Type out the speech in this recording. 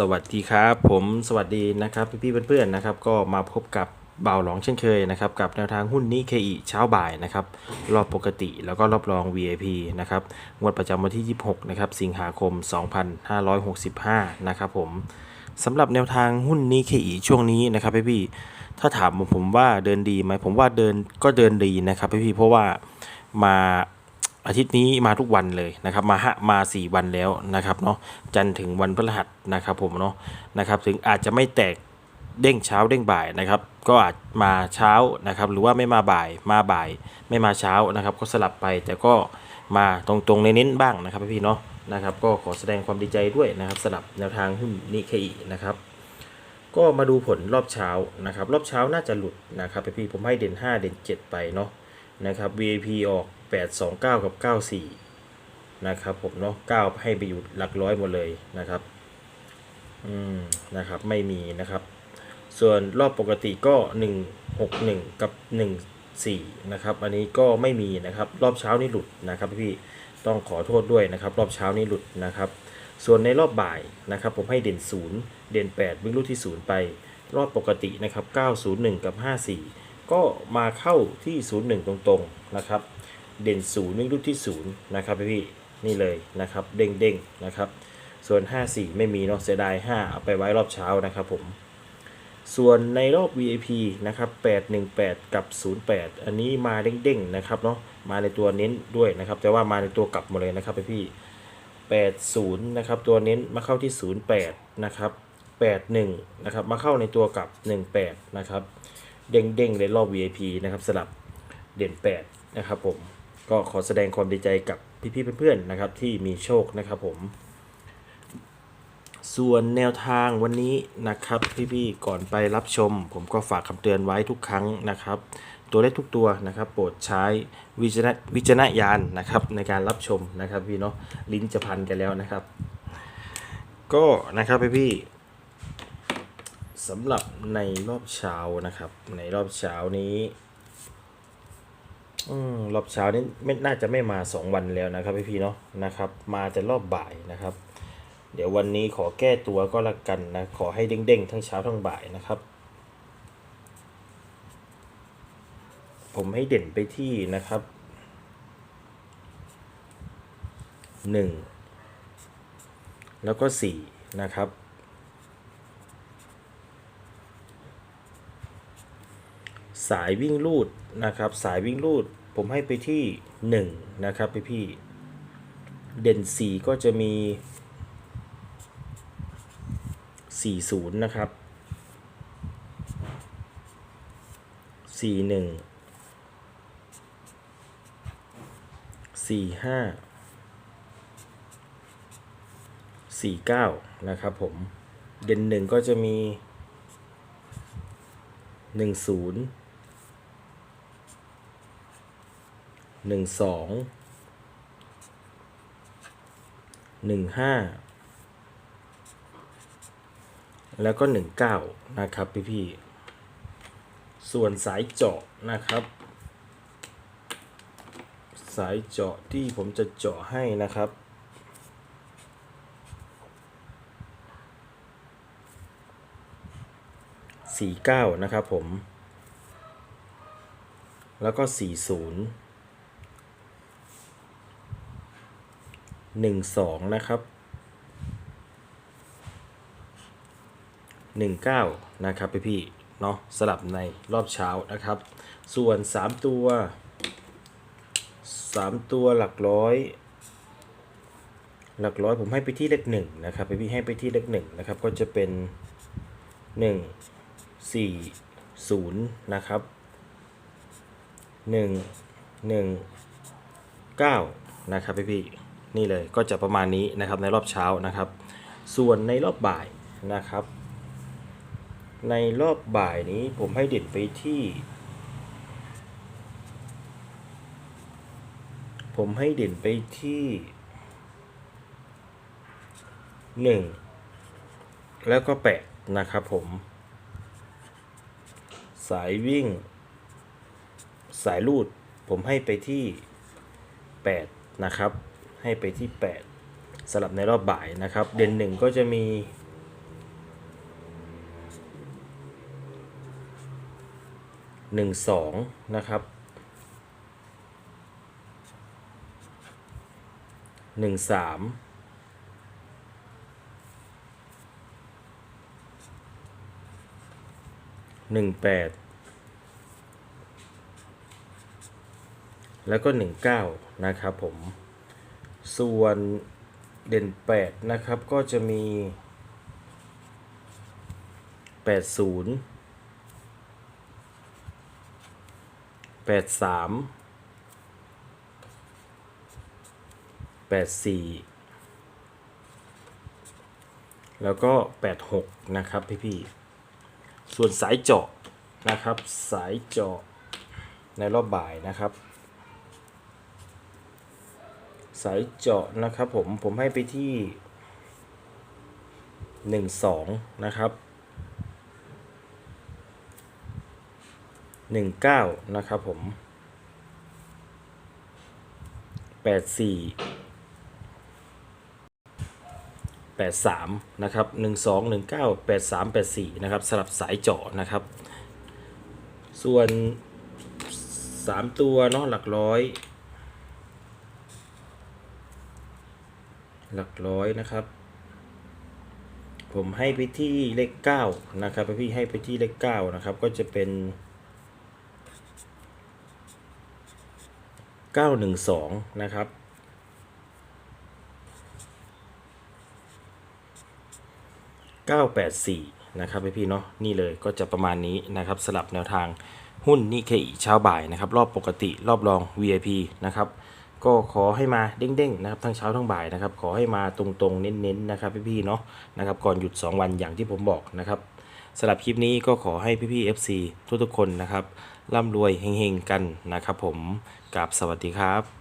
สวัสดีครับ ผมสวัสดีนะครับพี่ๆเพื่อนๆนะครับ ก็มาพบกับเบาหลองเช่นเคยนะครับกับแนวทางหุ้นนี้เคอีเช้าบ่ายนะครับรอบปกติแล้วก็รอบรอง VIP นะครับงวดประจำวันที่ 26 นะครับ สิงหาคม 2565 นะครับผมสำหรับแนวทางหุ้นนี้เคอีช่วงนี้นะครับพี่ๆถ้าถามผมผมว่าเดินดีไหมผมว่าเดินก็เดินดีนะครับพี่ๆเพราะว่ามา อาทิตย์นี้มาทุกวันเลยนะครับ มาฮะมา 4 วันแล้วนะครับเนาะจันถึงวันพฤหัสนะครับผมเนาะนะครับ ถึงอาจจะไม่แตกเด้งเช้าเด้งบ่ายนะครับ ก็อาจมาเช้านะครับ หรือว่าไม่มาบ่ายมาบ่าย ไม่มาเช้านะครับ ก็สลับไปแต่ก็มาตรงๆในเน้นบ้างนะครับพี่เนาะนะครับ ก็ขอแสดงความดีใจด้วยนะครับสำหรับแนวทางหุ้นนิเคอีนะครับ ก็มาดูผลรอบเช้านะครับ รอบเช้าน่าจะหลุดนะครับพี่ผมให้เด่น 5 เด่น 7 ไปเนาะนะครับ VIP ออก 829 กับ 94 นะครับผมเนาะ9ให้ไปอยู่หลักร้อยหมดเลยนะครับ อืม นะครับ ไม่มีนะครับ ส่วนรอบปกติก็ 161 กับ 14 นะครับ อันนี้ก็ไม่มีนะครับ รอบเช้านี่หลุดนะครับพี่ต้องขอโทษด้วยนะครับ รอบเช้านี่หลุดนะครับ ส่วนในรอบบ่ายนะครับ ผมให้เด่น 0 เด่น 8 วิ่งลูกที่ 0 ไป รอบปกตินะครับ 901 กับ 54 ก็มาเข้าที่ 01 ตรงๆนะครับ เด่น0วิ่งลูกที่0นะครับพี่นี่เลยนะครับเด้งๆนะครับ ส่วน 54 ไม่มีเนาะเสียดาย 5 เอาไปไว้รอบเช้านะครับผม ส่วนในรอบ VIP นะครับ 818 กับ 08 อันนี้มาเด้งๆนะครับเนาะมาในตัวเน้นด้วยนะครับ แต่ว่ามาในตัวกลับหมดเลยนะครับพี่80 นะครับ ตัวเน้นมาเข้าที่ 08 นะครับ 81 นะครับ มาเข้าในตัวกลับ 18 นะครับ เด้งๆในรอบ VIP นะครับสลับเด่น 8 นะครับผม ก็ขอแสดงความดีใจกับพี่ๆเพื่อนๆนะครับที่มีโชคนะครับผม ส่วนแนวทางวันนี้นะครับพี่ๆก่อนไปรับชม ผมก็ฝากคำเตือนไว้ทุกครั้งนะครับ ตัวเลขทุกตัวนะครับ โปรดใช้วิจารณวิจารณญาณนะครับในการรับชมนะครับพี่เนาะลิ้นจะพันกันแล้วนะครับ ก็นะครับพี่ๆสำหรับในรอบเช้านะครับ ในรอบเช้านี้ อืมรอบเช้านี้ไม่น่าจะไม่มา2วันแล้วนะครับพี่ๆเนาะนะครับ มาแต่รอบบ่ายนะครับ เดี๋ยววันนี้ขอแก้ตัวก็แล้วกันนะ ขอให้เด้งๆ ทั้งเช้าทั้งบ่ายนะครับ ผมให้เด่นไปที่นะครับหนึ่งแล้วก็สี่นะครับสายวิ่งลูดนะครับ สายวิ่งลูด ผมให้ไปที่หนึ่งนะครับพี่พี่เด่นสีก็จะมี 40 นะครับ 41 45 49 นะครับผม เด่น 1 ก็จะมี 10 หนึ่งก็จะมี10 12 15แล้วก็19นะครับพี่พี่ส่วนสายเจาะนะครับ สายเจาะที่ผมจะเจาะให้นะครับ 49 นะครับผม แล้วก็ 40 12นะครับ19นะครับพี่พี่เนาะสลับในรอบเช้านะครับ ส่วน3ตัว3ตัวหลักร้อยหลักร้อยผมให้ไปที่เลขหนึ่งนะครับพี่พี่ให้ไปที่เลขหนึ่งนะครับ ก็จะเป็น1 4 0นะครับ1 1 9นะครับพี่พี่ นี่เลยก็จะประมาณนี้นะครับในรอบเช้านะครับ ส่วนในรอบบ่ายนะครับ ในรอบบ่ายนี้ผมให้เด่นไปที่ ผมให้เด่นไปที่หนึ่งแล้วก็แปดนะครับผม สายวิ่ง สายลูด ผมให้ไปที่8นะครับ ให้ไปที่ 8สลับในรอบบ่ายนะครับ เด่นหนึ่งก็จะมีหนึ่งสองนะครับหนึ่งสามหนึ่งแปดแล้วก็หนึ่งเก้านะครับผม ส่วนเด่นแปดนะครับ ก็จะมีแปดศูนย์แปดสามแปดสี่แล้วก็แปดหกนะครับพี่พี่ๆส่วนสายเจาะนะครับ สายเจาะในรอบบ่ายนะครับ สายเจาะนะครับผมผมให้ไปที่หนึ่งสองนะครับหนึ่งเก้านะครับผมแปดสี่แปดสามนะครับหนึ่งสองหนึ่งเก้าแปดสามแปดสี่นะครับสลับสายเจาะนะครับ ส่วนสามตัวเนาะหลักร้อย หลักร้อยนะครับ ผมให้ไปที่เลขเก้านะครับพี่ให้ไปที่เลขเก้านะครับ ก็จะเป็น912นะครับ984นะครับพี่ๆเนาะนี่เลยก็จะประมาณนี้นะครับสลับแนวทางหุ้นนิเคอิเช้าบ่ายนะครับ รอบปกติรอบรอง VIP นะครับ ก็ขอให้มาเด้งๆนะครับทั้งเช้าทั้งบ่ายนะครับ ขอให้มาตรงๆเน้นๆนะครับพี่ๆเนาะนะครับก่อนหยุด 2 วันอย่างที่ผมบอกนะครับสำหรับคลิปนี้ก็ขอให้พี่ๆ FC ทุกๆคนนะครับร่ำรวยเฮงๆกันนะครับผมกับสวัสดีครับ